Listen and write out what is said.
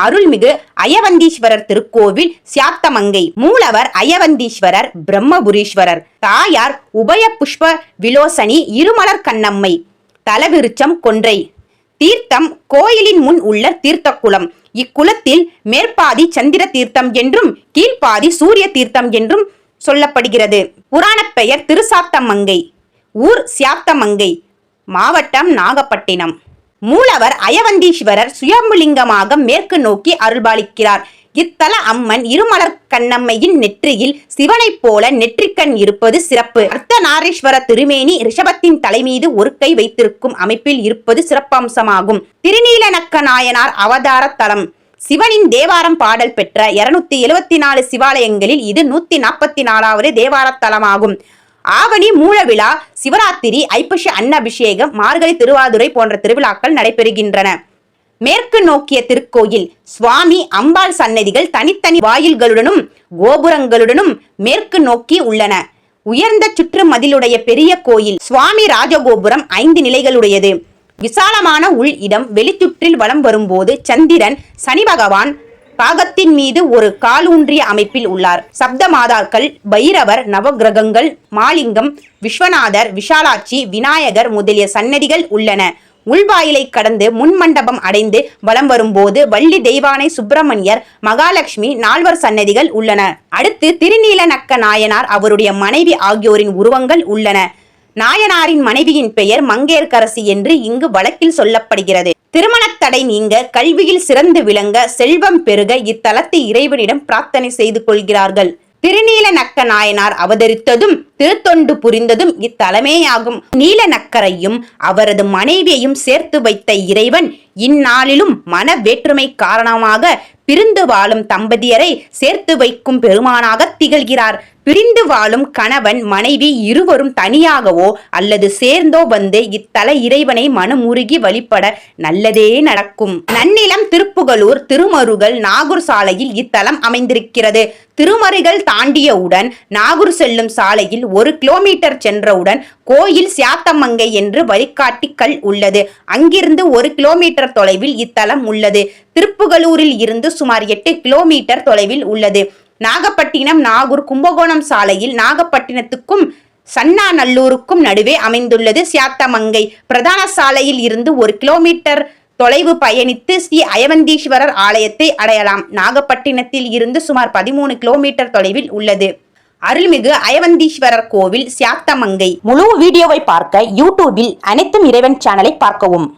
அருள்மிகு அயவந்தீஸ்வரர் திருக்கோவில் சியாத்தமங்கை. மூலவர் அயவந்தீஸ்வரர் பிரம்மபுரீஸ்வரர். தாயார் உபய புஷ்ப விலோசனி இருமலர் கண்ணம்மை. தலவிருச்சம் கொன்றை. தீர்த்தம் கோயிலின் முன் உள்ள தீர்த்த குளம் இக்குளத்தில் மேற்பாதி சந்திர தீர்த்தம் என்றும் கீழ்ப்பாதி சூரிய தீர்த்தம் என்றும் சொல்லப்படுகிறது. புராணப் பெயர் திருசாத்தமங்கை. ஊர் சியாத்தமங்கை. மாவட்டம் நாகப்பட்டினம். மூலவர் அயவந்தீஸ்வரர் சுயம்புலிங்கமாக மேற்கு நோக்கி அருள்பாலிக்கிறார். இத்தல அம்மன் இருமலர் கண்ணம்மையின் நெற்றியில் சிவனைப் போல நெற்றிக்கண் இருப்பது சிறப்பு. அர்த்தநாரீஸ்வர திருமேனி ரிஷபத்தின் தலைமீது ஒரு கை வைத்திருக்கும் அமைப்பில் இருப்பது சிறப்பம்சமாகும். திருநீலநக்க நாயனார் அவதார தலம். சிவனின் தேவாரம் பாடல் பெற்ற இருநூத்தி எழுவத்தி நாலு சிவாலயங்களில் இது நூத்தி நாற்பத்தி நாலாவது தேவார தலமாகும். ஆவணி மூலவிழா சிவராத்திரி ஐப்பசி அன்னபிஷேகம் மார்கழி திருவாதுரை போன்ற திருவிழாக்கள் நடைபெறுகின்றன. மேற்கு நோக்கிய திருக்கோயில் சுவாமி அம்பாள் சன்னதிகள் தனித்தனி வாயில்களுடனும் கோபுரங்களுடனும் மேற்கு நோக்கி உள்ளன. உயர்ந்த சுற்று மதிலுடைய பெரிய கோயில் சுவாமி ராஜகோபுரம் ஐந்து நிலைகளுடையது. விசாலமான உள் இடம் வெளிச்சுற்றில் வலம் வரும்போது சந்திரன் சனி பகவான் பாகத்தின் மீது ஒரு காலூன்றிய அமைப்பில் உள்ளார். சப்த மாதாக்கள் பைரவர் நவகிரகங்கள் மாலிங்கம் விஸ்வநாதர் விஷாலாட்சி விநாயகர் முதலிய சன்னதிகள் உள்ளன. உள்வாயிலை கடந்து முன்மண்டபம் அடைந்து வலம் வரும்போது வள்ளி தெய்வானை சுப்பிரமணியர் மகாலட்சுமி நால்வர் சன்னதிகள் உள்ளன. அடுத்து திருநீலநக்க நாயனார் அவருடைய மனைவி ஆகியோரின் உருவங்கள் உள்ளன. நாயனாரின் மனைவியின் பெயர் மங்கையர்கரசி என்று இங்கு வழக்கில் சொல்லப்படுகிறது. திருமணத்தடை நீங்க கல்வியில் சிறந்து விளங்க செல்வம் பெருக இத்தலத்தை இறைவனிடம் பிரார்த்தனை செய்து கொள்கிறார்கள். திருநீல நக்க நாயனார் அவதரித்ததும் திருத்தொண்டு புரிந்ததும் இத்தலமேயாகும். நீல நக்கரையும் அவரது மனைவியையும் சேர்த்து வைத்த இறைவன் இந்நாளிலும் மன வேற்றுமை காரணமாக பிரிந்து வாழும் தம்பதியரை சேர்த்து வைக்கும் பெருமானாக திகழ்கிறார். பிரிந்து வாழும் கணவன் மனைவி இருவரும் தனியாகவோ அல்லது சேர்ந்தோ வந்து இத்தல இறைவனை மனமுருகி வழிபட நல்லதே நடக்கும். நன்னிலம் திருப்புகலூர் திருமருகல் நாகூர் சாலையில் இத்தலம் அமைந்திருக்கிறது. திருமருகல் தாண்டியவுடன் நாகூர் செல்லும் சாலையில் ஒரு கிலோமீட்டர் சென்றவுடன் கோயில் சியாத்தமங்கை என்று வழிகாட்டி கல் உள்ளது. அங்கிருந்து ஒரு கிலோமீட்டர் தொலைவில் இத்தலம் உள்ளது. திருப்புகலூரில் இருந்து சுமார் எட்டு கிலோமீட்டர் தொலைவில் உள்ளது. நாகப்பட்டினம் நாகூர் கும்பகோணம் சாலையில் நாகப்பட்டினத்துக்கும் சன்னாநல்லூருக்கும் நடுவே அமைந்துள்ளது சியாத்தமங்கை. பிரதான சாலையில் இருந்து ஒரு கிலோமீட்டர் தொலைவு பயணித்து ஸ்ரீ அயவந்தீஸ்வரர் ஆலயத்தை அடையலாம். நாகப்பட்டினத்தில் இருந்து சுமார் பதிமூணு கிலோமீட்டர் தொலைவில் உள்ளது. அருள்மிகு அயவந்தீஸ்வரர் கோவில் சியாத்தமங்கை. முழு வீடியோவை பார்க்க யூடியூபில் அனைத்தும் இறைவன் சேனலை பார்க்கவும்.